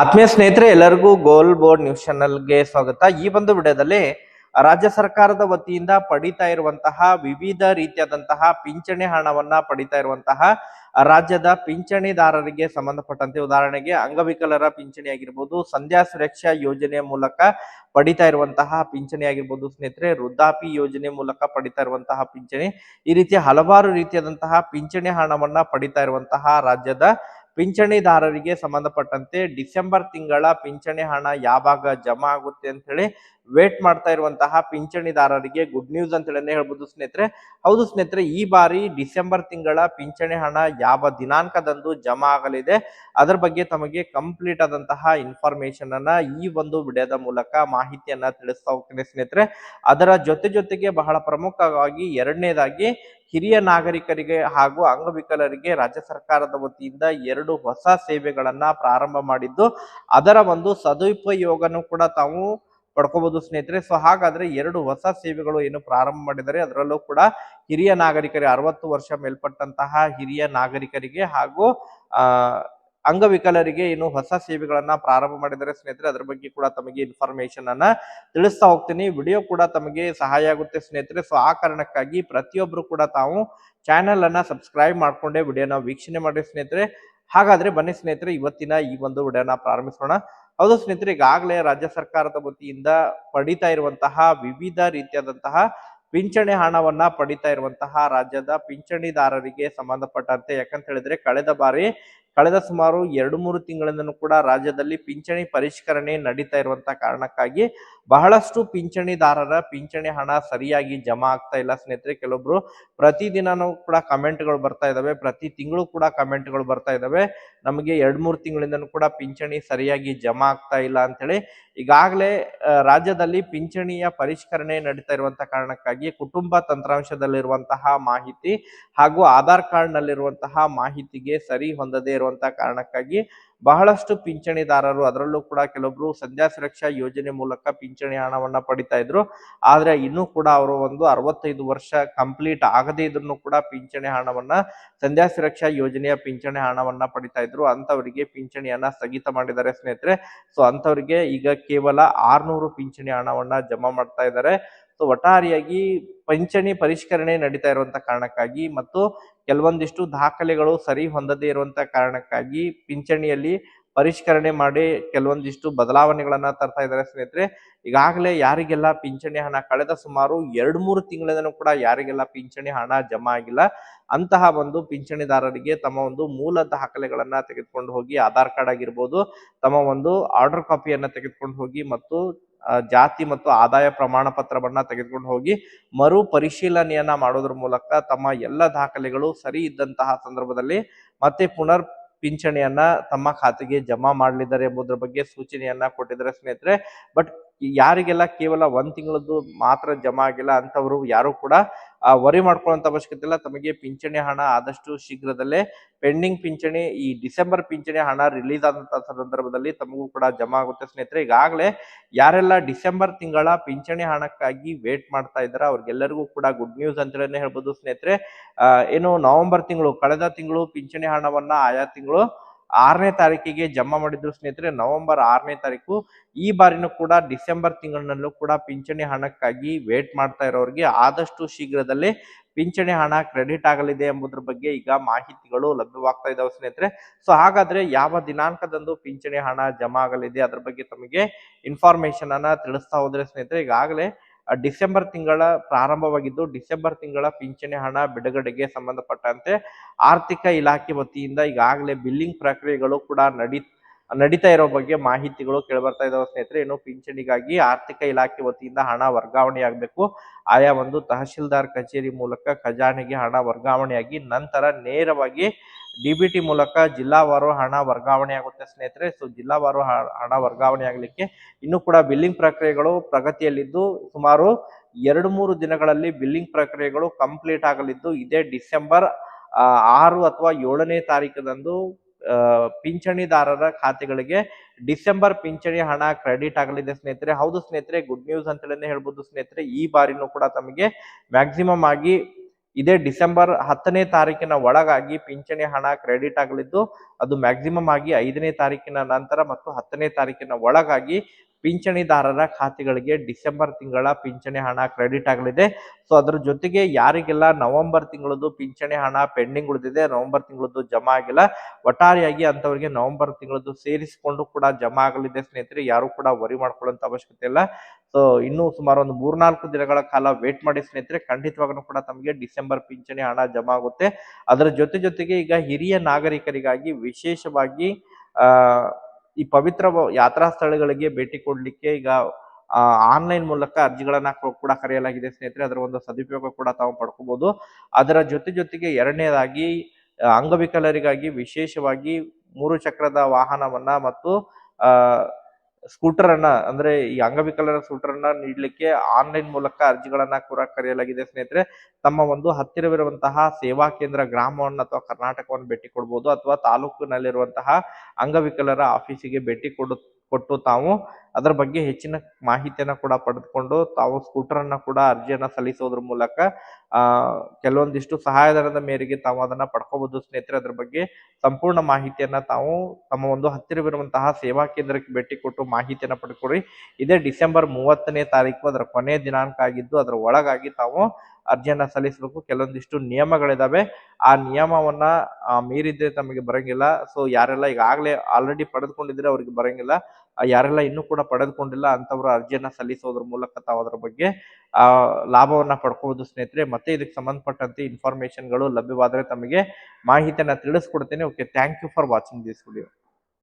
ಆತ್ಮೀಯ ಸ್ನೇಹಿತರೆ, ಎಲ್ಲರಿಗೂ ಗೋಲ್ ಬೋರ್ಡ್ ನ್ಯೂಸ್ ಚಾನಲ್ಗೆ ಸ್ವಾಗತ. ಈ ಒಂದು ವಿಡಿಯೋದಲ್ಲಿ ರಾಜ್ಯ ಸರ್ಕಾರದ ವತಿಯಿಂದ ಪಡಿತಾ ಇರುವಂತಹ ವಿವಿಧ ರೀತಿಯಾದಂತಹ ಪಿಂಚಣಿ ಹಣವನ್ನ ಪಡಿತಾ ಇರುವಂತಹ ರಾಜ್ಯದ ಪಿಂಚಣಿದಾರರಿಗೆ ಸಂಬಂಧಪಟ್ಟಂತೆ ಉದಾಹರಣೆಗೆ ಅಂಗವಿಕಲರ ಪಿಂಚಣಿ ಆಗಿರ್ಬೋದು, ಸಂಧ್ಯಾ ಸುರಕ್ಷಾ ಯೋಜನೆಯ ಮೂಲಕ ಪಡಿತಾ ಇರುವಂತಹ ಪಿಂಚಣಿ ಆಗಿರ್ಬೋದು ಸ್ನೇಹಿತರೆ ವೃದ್ಧಾಪಿ ಯೋಜನೆ ಮೂಲಕ ಪಡಿತಾ ಇರುವಂತಹ ಪಿಂಚಣಿ. ಈ ರೀತಿಯ ಹಲವಾರು ರೀತಿಯಾದಂತಹ ಪಿಂಚಣಿ ಹಣವನ್ನ ಪಡಿತಾ ಇರುವಂತಹ ರಾಜ್ಯದ ಪಿಂಚಣಿದಾರರಿಗೆ ಸಂಬಂಧಪಟ್ಟಂತೆ ಡಿಸೆಂಬರ್ ತಿಂಗಳ ಪಿಂಚಣಿ ಹಣ ಯಾವಾಗ ಜಮಾ ಆಗುತ್ತೆ ಅಂತ ಹೇಳಿ ವೇಟ್ ಮಾಡ್ತಾ ಇರುವಂತಹ ಪಿಂಚಣಿದಾರರಿಗೆ ಗುಡ್ ನ್ಯೂಸ್ ಅಂತ ಹೇಳಿ ಹೇಳ್ಬೋದು ಸ್ನೇಹಿತರೆ. ಹೌದು ಸ್ನೇಹಿತರೆ, ಈ ಬಾರಿ ಡಿಸೆಂಬರ್ ತಿಂಗಳ ಪಿಂಚಣಿ ಹಣ ಯಾವ ದಿನಾಂಕದಂದು ಜಮಾ ಆಗಲಿದೆ, ಅದರ ಬಗ್ಗೆ ತಮಗೆ ಕಂಪ್ಲೀಟ್ ಆದಂತಹ ಇನ್ಫಾರ್ಮೇಶನ್ ಅನ್ನ ಈ ಒಂದು ವಿಡಿಯೋದ ಮೂಲಕ ಮಾಹಿತಿಯನ್ನ ತಿಳಿಸ್ತಾ ಹೋಗ್ತೀನಿ ಸ್ನೇಹಿತರೆ. ಅದರ ಜೊತೆ ಜೊತೆಗೆ ಬಹಳ ಪ್ರಮುಖವಾಗಿ ಎರಡನೇದಾಗಿ ಹಿರಿಯ ನಾಗರಿಕರಿಗೆ ಹಾಗೂ ಅಂಗವಿಕಲರಿಗೆ ರಾಜ್ಯ ಸರ್ಕಾರದ ವತಿಯಿಂದ ಎರಡು ಹೊಸ ಸೇವೆಗಳನ್ನ ಪ್ರಾರಂಭ ಮಾಡಿದ್ದು, ಅದರ ಒಂದು ಸದುಪಯೋಗನೂ ಕೂಡ ತಾವು ಪಡ್ಕೋಬಹುದು ಸ್ನೇಹಿತರೆ. ಸೊ ಹಾಗಾದ್ರೆ ಎರಡು ಹೊಸ ಸೇವೆಗಳು ಏನು ಪ್ರಾರಂಭ ಮಾಡಿದರೆ ಅದರಲ್ಲೂ ಕೂಡ ಹಿರಿಯ ನಾಗರಿಕರಿಗೆ ಅರವತ್ತು ವರ್ಷ ಮೇಲ್ಪಟ್ಟಂತಹ ಹಿರಿಯ ನಾಗರಿಕರಿಗೆ ಹಾಗೂ ಅಂಗವಿಕಲರಿಗೆ ಏನು ಹೊಸ ಸೇವೆಗಳನ್ನ ಪ್ರಾರಂಭ ಮಾಡಿದರೆ ಸ್ನೇಹಿತರೆ. ಅದರ ಬಗ್ಗೆ ಕೂಡ ತಮಗೆ ಇನ್ಫಾರ್ಮೇಶನ್ ಅನ್ನ ತಿಳಿಸ್ತಾ ಹೋಗ್ತೀನಿ. ವಿಡಿಯೋ ಕೂಡ ತಮಗೆ ಸಹಾಯ ಆಗುತ್ತೆ ಸ್ನೇಹಿತರೆ. ಸೊ ಆ ಕಾರಣಕ್ಕಾಗಿ ಪ್ರತಿಯೊಬ್ಬರು ಕೂಡ ತಾವು ಚಾನೆಲ್ ಅನ್ನ ಸಬ್ಸ್ಕ್ರೈಬ್ ಮಾಡ್ಕೊಂಡೆ ವಿಡಿಯೋನ ವೀಕ್ಷಣೆ ಮಾಡಿ ಸ್ನೇಹಿತರೆ. ಹಾಗಾದ್ರೆ ಬನ್ನಿ ಸ್ನೇಹಿತರೆ, ಇವತ್ತಿನ ಈ ಒಂದು ವಿಡಿಯೋನ ಪ್ರಾರಂಭಿಸೋಣ. ಹೌದು ಸ್ನೇಹಿತರೆ, ಈಗಾಗಲೇ ರಾಜ್ಯ ಸರ್ಕಾರದ ವತಿಯಿಂದ ಪಡಿತಾ ಇರುವಂತಹ ವಿವಿಧ ರೀತಿಯಾದಂತಹ ಪಿಂಚಣಿ ಹಣವನ್ನ ಪಡಿತಾ ಇರುವಂತಹ ರಾಜ್ಯದ ಪಿಂಚಣಿದಾರರಿಗೆ ಸಂಬಂಧಪಟ್ಟಂತೆ, ಯಾಕಂತ ಹೇಳಿದ್ರೆ, ಕಳೆದ ಬಾರಿ ಕಳೆದ ಸುಮಾರು ಎರಡು ಮೂರು ತಿಂಗಳಿಂದನೂ ಕೂಡ ರಾಜ್ಯದಲ್ಲಿ ಪಿಂಚಣಿ ಪರಿಷ್ಕರಣೆ ನಡೀತಾ ಇರುವಂತಹ ಕಾರಣಕ್ಕಾಗಿ ಬಹಳಷ್ಟು ಪಿಂಚಣಿದಾರರ ಪಿಂಚಣಿ ಹಣ ಸರಿಯಾಗಿ ಜಮಾ ಆಗ್ತಾ ಇಲ್ಲ. ಸ್ನೇಹಿತರೆ, ಕೆಲವೊಬ್ರು ಪ್ರತಿದಿನನೂ ಕೂಡ ಕಮೆಂಟ್ಗಳು ಬರ್ತಾ ಇದಾವೆ, ಪ್ರತಿ ತಿಂಗಳು ಕೂಡ ಕಮೆಂಟ್ಗಳು ಬರ್ತಾ ಇದಾವೆ. ನಮಗೆ ಎರಡ್ ಮೂರು ತಿಂಗಳಿಂದನೂ ಕೂಡ ಪಿಂಚಣಿ ಸರಿಯಾಗಿ ಜಮಾ ಆಗ್ತಾ ಇಲ್ಲ ಅಂತೇಳಿ ಈಗಾಗಲೇ ರಾಜ್ಯದಲ್ಲಿ ಪಿಂಚಣಿಯ ಪರಿಷ್ಕರಣೆ ನಡೀತಾ ಇರುವಂತ ಕಾರಣಕ್ಕಾಗಿ ಕುಟುಂಬ ತಂತ್ರಾಂಶದಲ್ಲಿರುವಂತಹ ಮಾಹಿತಿ ಹಾಗೂ ಆಧಾರ್ ಕಾರ್ಡ್ ನಲ್ಲಿರುವಂತಹ ಮಾಹಿತಿಗೆ ಸರಿ ಹೊಂದದೇ ಇರುವಂತಹ ಕಾರಣಕ್ಕಾಗಿ ಬಹಳಷ್ಟು ಪಿಂಚಣಿದಾರರು, ಅದರಲ್ಲೂ ಕೂಡ ಕೆಲವೊಬ್ರು ಸಂಧ್ಯಾ ಸುರಕ್ಷಾ ಯೋಜನೆ ಮೂಲಕ ಪಿಂಚಣಿ ಹಣವನ್ನ ಪಡಿತಾ ಇದ್ರು. ಆದ್ರೆ ಇನ್ನೂ ಕೂಡ ಅವರು ಒಂದು ಅರವತ್ತೈದು ವರ್ಷ ಕಂಪ್ಲೀಟ್ ಆಗದೇ ಇದ್ರು ಕೂಡ ಪಿಂಚಣಿ ಹಣವನ್ನ, ಸಂಧ್ಯಾ ಸುರಕ್ಷಾ ಯೋಜನೆಯ ಪಿಂಚಣಿ ಹಣವನ್ನ ಪಡಿತಾ ಇದ್ರು. ಅಂತವರಿಗೆ ಪಿಂಚಣಿಯನ್ನ ಸ್ಥಗಿತ ಮಾಡಿದ್ದಾರೆ ಸ್ನೇಹಿತರೆ. ಸೊ ಅಂತವರಿಗೆ ಈಗ ಕೇವಲ ಆರ್ನೂರು ಪಿಂಚಣಿ ಹಣವನ್ನ ಜಮಾ ಮಾಡ್ತಾ ಇದ್ದಾರೆ. ಸೊ, ಒಟ್ಟಾರೆಯಾಗಿ ಪಿಂಚಣಿ ಪರಿಷ್ಕರಣೆ ನಡೀತಾ ಇರುವಂತ ಕಾರಣಕ್ಕಾಗಿ ಮತ್ತು ಕೆಲವೊಂದಿಷ್ಟು ದಾಖಲೆಗಳು ಸರಿ ಹೊಂದದೇ ಇರುವಂತಹ ಕಾರಣಕ್ಕಾಗಿ ಪಿಂಚಣಿಯಲ್ಲಿ ಪರಿಷ್ಕರಣೆ ಮಾಡಿ ಕೆಲವೊಂದಿಷ್ಟು ಬದಲಾವಣೆಗಳನ್ನ ತರ್ತಾ ಇದ್ದಾರೆ ಸ್ನೇಹಿತರೆ. ಈಗಾಗಲೇ ಯಾರಿಗೆಲ್ಲ ಪಿಂಚಣಿ ಹಣ, ಕಳೆದ ಸುಮಾರು ಎರಡು ಮೂರು ತಿಂಗಳಿಂದನೂ ಕೂಡ ಯಾರಿಗೆಲ್ಲ ಪಿಂಚಣಿ ಹಣ ಜಮಾ ಆಗಿಲ್ಲ, ಅಂತಹ ಒಂದು ಪಿಂಚಣಿದಾರರಿಗೆ ತಮ್ಮ ಒಂದು ಮೂಲ ದಾಖಲೆಗಳನ್ನ ತೆಗೆದುಕೊಂಡು ಹೋಗಿ, ಆಧಾರ್ ಕಾರ್ಡ್ ಆಗಿರ್ಬೋದು, ತಮ್ಮ ಒಂದು ಆರ್ಡರ್ ಕಾಪಿಯನ್ನ ತೆಗೆದುಕೊಂಡು ಹೋಗಿ ಮತ್ತು ಜಾತಿ ಮತ್ತು ಆದಾಯ ಪ್ರಮಾಣ ಪತ್ರವನ್ನ ತೆಗೆದುಕೊಂಡು ಹೋಗಿ ಮರು ಪರಿಶೀಲನೆಯನ್ನ ಮಾಡೋದ್ರ ಮೂಲಕ ತಮ್ಮ ಎಲ್ಲ ದಾಖಲೆಗಳು ಸರಿ ಇದ್ದಂತಹ ಸಂದರ್ಭದಲ್ಲಿ ಮತ್ತೆ ಪುನರ್ ಪಿಂಚಣಿಯನ್ನ ತಮ್ಮ ಖಾತೆಗೆ ಜಮಾ ಮಾಡಲಿದ್ದಾರೆ ಎಂಬುದರ ಬಗ್ಗೆ ಸೂಚನೆಯನ್ನ ಕೊಟ್ಟಿದ್ದಾರೆ ಸ್ನೇಹಿತರೆ. ಬಟ್ ಯಾರಿಗೆಲ್ಲ ಕೇವಲ ಒಂದ್ ತಿಂಗಳದ್ದು ಮಾತ್ರ ಜಮಾ ಆಗಿಲ್ಲ ಅಂತವರು ಯಾರು ಕೂಡ ವರಿ ಮಾಡ್ಕೊಳ್ಳುವಂತ ಅವಶ್ಯಕತೆ ಇಲ್ಲ. ತಮಗೆ ಪಿಂಚಣಿ ಹಣ ಆದಷ್ಟು ಶೀಘ್ರದಲ್ಲೇ ಪೆಂಡಿಂಗ್ ಪಿಂಚಣಿ, ಈ ಡಿಸೆಂಬರ್ ಪಿಂಚಣಿ ಹಣ ರಿಲೀಸ್ ಆದಂತಹ ಸಂದರ್ಭದಲ್ಲಿ ತಮಗೂ ಕೂಡ ಜಮಾ ಆಗುತ್ತೆ. ಸ್ನೇಹಿತರೆ, ಈಗಾಗಲೇ ಯಾರೆಲ್ಲ ಡಿಸೆಂಬರ್ ತಿಂಗಳ ಪಿಂಚಣಿ ಹಣಕ್ಕಾಗಿ ವೇಟ್ ಮಾಡ್ತಾ ಇದ್ದಾರೆ ಅವ್ರಿಗೆಲ್ಲರಿಗೂ ಕೂಡ ಗುಡ್ ನ್ಯೂಸ್ ಅಂತೇಳಿ ಹೇಳ್ಬೋದು. ಸ್ನೇಹಿತರೆ ಏನು ನವೆಂಬರ್ ತಿಂಗಳು, ಕಳೆದ ತಿಂಗಳು ಪಿಂಚಣಿ ಹಣವನ್ನ ಆಯಾ ತಿಂಗಳು ಆರನೇ ತಾರೀಕಿಗೆ ಜಮಾ ಮಾಡಿದ್ರು ಸ್ನೇಹಿತರೆ, ನವೆಂಬರ್ ಆರನೇ ತಾರೀಕು. ಈ ಬಾರಿನೂ ಕೂಡ ಡಿಸೆಂಬರ್ ತಿಂಗಳಿನಲ್ಲೂ ಕೂಡ ಪಿಂಚಣಿ ಹಣಕ್ಕಾಗಿ ವೇಟ್ ಮಾಡ್ತಾ ಇರೋರಿಗೆ ಆದಷ್ಟು ಶೀಘ್ರದಲ್ಲೇ ಪಿಂಚಣಿ ಹಣ ಕ್ರೆಡಿಟ್ ಆಗಲಿದೆ ಎಂಬುದ್ರ ಬಗ್ಗೆ ಈಗ ಮಾಹಿತಿಗಳು ಲಭ್ಯವಾಗ್ತಾ ಇದಾವೆ ಸ್ನೇಹಿತರೆ. ಸೊ ಹಾಗಾದ್ರೆ ಯಾವ ದಿನಾಂಕದಂದು ಪಿಂಚಣಿ ಹಣ ಜಮಾ ಆಗಲಿದೆ ಅದ್ರ ಬಗ್ಗೆ ತಮಗೆ ಇನ್ಫಾರ್ಮೇಶನ್ ಅನ್ನ ತಿಳಿಸ್ತಾ ಹೋದ್ರೆ ಸ್ನೇಹಿತರೆ, ಈಗಾಗಲೇ ಡಿಸೆಂಬರ್ ತಿಂಗಳ ಪ್ರಾರಂಭವಾಗಿದ್ದು ಡಿಸೆಂಬರ್ ತಿಂಗಳ ಪಿಂಚಣಿ ಹಣ ಬಿಡುಗಡೆಗೆ ಸಂಬಂಧಪಟ್ಟಂತೆ ಆರ್ಥಿಕ ಇಲಾಖೆ ವತಿಯಿಂದ ಈಗಾಗಲೇ ಬಿಲ್ಲಿಂಗ್ ಪ್ರಕ್ರಿಯೆಗಳು ಕೂಡ ನಡಿ, ನಡೀತಾ ಇರೋ ಬಗ್ಗೆ ಮಾಹಿತಿಗಳು ಕೇಳಿಬರ್ತಾ ಇದಾವೆ ಸ್ನೇಹಿತರೆ. ಇನ್ನು ಪಿಂಚಣಿಗಾಗಿ ಆರ್ಥಿಕ ಇಲಾಖೆ ವತಿಯಿಂದ ಹಣ ವರ್ಗಾವಣೆ ಆಗಬೇಕು ಆಯಾ ಒಂದು ತಹಶೀಲ್ದಾರ್ ಕಚೇರಿ ಮೂಲಕ ಖಜಾನೆಗೆ ಹಣ ವರ್ಗಾವಣೆಯಾಗಿ ನಂತರ ನೇರವಾಗಿ ಡಿಬಿಟಿ ಮೂಲಕ ಜಿಲ್ಲಾವಾರು ಹಣ ವರ್ಗಾವಣೆ ಆಗುತ್ತೆ ಸ್ನೇಹಿತರೆ. ಸೊ ಜಿಲ್ಲಾವಾರು ಹಣ ವರ್ಗಾವಣೆ ಆಗಲಿಕ್ಕೆ ಇನ್ನು ಕೂಡ ಬಿಲ್ಲಿಂಗ್ ಪ್ರಕ್ರಿಯೆಗಳು ಪ್ರಗತಿಯಲ್ಲಿದ್ದು ಸುಮಾರು ಎರಡು ಮೂರು ದಿನಗಳಲ್ಲಿ ಬಿಲ್ಲಿಂಗ್ ಪ್ರಕ್ರಿಯೆಗಳು ಕಂಪ್ಲೀಟ್ ಆಗಲಿದ್ದು ಇದೇ ಡಿಸೆಂಬರ್ ಆರು ಅಥವಾ ಏಳನೇ ತಾರೀಕದಂದು ಪಿಂಚಣಿದಾರರ ಖಾತೆಗಳಿಗೆ ಡಿಸೆಂಬರ್ ಪಿಂಚಣಿ ಹಣ ಕ್ರೆಡಿಟ್ ಆಗಲಿದೆ ಸ್ನೇಹಿತರೆ. ಹೌದು ಸ್ನೇಹಿತರೆ ಗುಡ್ ನ್ಯೂಸ್ ಅಂತೇಳಿ ಹೇಳ್ಬೋದು ಸ್ನೇಹಿತರೆ. ಈ ಬಾರಿನೂ ಕೂಡ ತಮಗೆ ಮ್ಯಾಕ್ಸಿಮಮ್ ಆಗಿ ಇದೇ ಡಿಸೆಂಬರ್ ಹತ್ತನೇ ತಾರೀಕಿನ ಒಳಗಾಗಿ ಪಿಂಚಣಿ ಹಣ ಕ್ರೆಡಿಟ್ ಆಗಲಿದ್ದು ಅದು ಮ್ಯಾಕ್ಸಿಮಮ್ ಆಗಿ ಐದನೇ ತಾರೀಕಿನ ನಂತರ ಮತ್ತು ಹತ್ತನೇ ತಾರೀಕಿನ ಒಳಗಾಗಿ ಪಿಂಚಣಿದಾರರ ಖಾತೆಗಳಿಗೆ ಡಿಸೆಂಬರ್ ತಿಂಗಳ ಪಿಂಚಣಿ ಹಣ ಕ್ರೆಡಿಟ್ ಆಗಲಿದೆ. ಸೊ, ಅದರ ಜೊತೆಗೆ ಯಾರಿಗೆಲ್ಲ ನವೆಂಬರ್ ತಿಂಗಳದ್ದು ಪಿಂಚಣಿ ಹಣ ಪೆಂಡಿಂಗ್ ಉಳಿದಿದೆ, ನವೆಂಬರ್ ತಿಂಗಳದ್ದು ಜಮಾ ಆಗಿಲ್ಲ, ಒಟ್ಟಾರೆಯಾಗಿ ಅಂತವರಿಗೆ ನವೆಂಬರ್ ತಿಂಗಳದ್ದು ಸೇರಿಸಿಕೊಂಡು ಕೂಡ ಜಮಾ ಆಗಲಿದೆ ಸ್ನೇಹಿತರೆ. ಯಾರು ಕೂಡ ವರಿ ಮಾಡ್ಕೊಳ್ಳೋಂತ ಅವಶ್ಯಕತೆ ಇಲ್ಲ. ಸೊ, ಇನ್ನೂ ಸುಮಾರು ಒಂದು ಮೂರ್ನಾಲ್ಕು ದಿನಗಳ ಕಾಲ ವೇಟ್ ಮಾಡಿ ಸ್ನೇಹಿತರೆ. ಖಂಡಿತವಾಗೂ ಕೂಡ ತಮಗೆ ಡಿಸೆಂಬರ್ ಪಿಂಚಣಿ ಹಣ ಜಮಾ ಆಗುತ್ತೆ. ಅದರ ಜೊತೆ ಜೊತೆಗೆ ಈಗ ಹಿರಿಯ ನಾಗರಿಕರಿಗಾಗಿ ವಿಶೇಷವಾಗಿ, ಆ ಈ ಪವಿತ್ರ ಯಾತ್ರಾ ಸ್ಥಳಗಳಿಗೆ ಭೇಟಿ ಕೊಡಲಿಕ್ಕೆ ಈಗ ಆನ್ಲೈನ್ ಮೂಲಕ ಅರ್ಜಿಗಳನ್ನ ಕೂಡ ಕರೆಯಲಾಗಿದೆ ಸ್ನೇಹಿತರೆ. ಅದರ ಒಂದು ಸದುಪಯೋಗ ಕೂಡ ತಾವು ಪಡ್ಕೋಬಹುದು ಅದರ ಜೊತೆ ಜೊತೆಗೆ ಎರಡನೇದಾಗಿ ಅಂಗವಿಕಲರಿಗಾಗಿ ವಿಶೇಷವಾಗಿ ಮೂರು ಚಕ್ರದ ವಾಹನವನ್ನ ಮತ್ತು, ಆ ಸ್ಕೂಟರ್ ಅನ್ನ, ಅಂದ್ರೆ ಈ ಅಂಗವಿಕಲರ ಸ್ಕೂಟರ್ ಅನ್ನ ನೀಡಲಿಕ್ಕೆ ಆನ್ಲೈನ್ ಮೂಲಕ ಅರ್ಜಿಗಳನ್ನ ಕೂಡ ಕರೆಯಲಾಗಿದೆ ಸ್ನೇಹಿತರೆ. ತಮ್ಮ ಒಂದು ಹತ್ತಿರವಿರುವಂತಹ ಸೇವಾ ಕೇಂದ್ರ ಗ್ರಾಮವನ್ನು ಅಥವಾ ಕರ್ನಾಟಕವನ್ನು ಭೇಟಿ ಕೊಡಬಹುದು ಅಥವಾ ತಾಲೂಕಿನಲ್ಲಿರುವಂತಹ ಅಂಗವಿಕಲರ ಆಫೀಸಿಗೆ ಭೇಟಿ ಕೊಡು ಕೊಟ್ಟು ತಾವು ಅದರ ಬಗ್ಗೆ ಹೆಚ್ಚಿನ ಮಾಹಿತಿಯನ್ನ ಕೂಡ ಪಡೆದುಕೊಂಡು ತಾವು ಸ್ಕೂಟರ್ ಅನ್ನ ಕೂಡ ಅರ್ಜಿಯನ್ನ ಸಲ್ಲಿಸೋದ್ರ ಮೂಲಕ, ಆ, ಕೆಲವೊಂದಿಷ್ಟು ಸಹಾಯಧನದ ಮೇರೆಗೆ ತಾವು ಅದನ್ನ ಪಡ್ಕೋಬಹುದು. ಸ್ನೇಹಿತರೆ, ಅದರ ಬಗ್ಗೆ ಸಂಪೂರ್ಣ ಮಾಹಿತಿಯನ್ನ ತಾವು ತಮ್ಮ ಒಂದು ಹತ್ತಿರವಿರುವಂತಹ ಸೇವಾ ಕೇಂದ್ರಕ್ಕೆ ಭೇಟಿ ಕೊಟ್ಟು ಮಾಹಿತಿಯನ್ನ ಪಡ್ಕೊಳ್ಳಿ. ಇದೇ ಡಿಸೆಂಬರ್ ಮೂವತ್ತನೇ ತಾರೀಕು, ಅದರ ಕೊನೆಯ ದಿನಾಂಕ ಆಗಿದ್ದು, ಅದರ ಒಳಗಾಗಿ ತಾವು ಅರ್ಜಿಯನ್ನ ಸಲ್ಲಿಸಬೇಕು. ಕೆಲವೊಂದಿಷ್ಟು ನಿಯಮಗಳಿದಾವೆ. ಆ ನಿಯಮವನ್ನ ಮೀರಿದ್ರೆ ತಮಗೆ ಬರಂಗಿಲ್ಲ. ಸೊ ಯಾರೆಲ್ಲ ಈಗಾಗಲೇ ಆಲ್ರೆಡಿ ಪಡೆದುಕೊಂಡಿದ್ರೆ ಅವರಿಗೆ ಬರಂಗಿಲ್ಲ. ಯಾರೆಲ್ಲ ಇನ್ನೂ ಕೂಡ ಪಡೆದುಕೊಂಡಿಲ್ಲ ಅಂತವರು ಅರ್ಜಿಯನ್ನ ಸಲ್ಲಿಸೋದ್ರ ಮೂಲಕ ತಾವು ಅದರ ಬಗ್ಗೆ, ಆ, ಲಾಭವನ್ನ ಪಡ್ಕೋಬಹುದು ಸ್ನೇಹಿತರೆ. ಮತ್ತೆ ಇದಕ್ಕೆ ಸಂಬಂಧಪಟ್ಟಂತೆ ಇನ್ಫಾರ್ಮೇಶನ್ಗಳು ಲಭ್ಯವಾದರೆ ತಮಗೆ ಮಾಹಿತಿಯನ್ನ ತಿಳಿಸ್ಕೊಡ್ತೇನೆ. Okay thank you for watching this video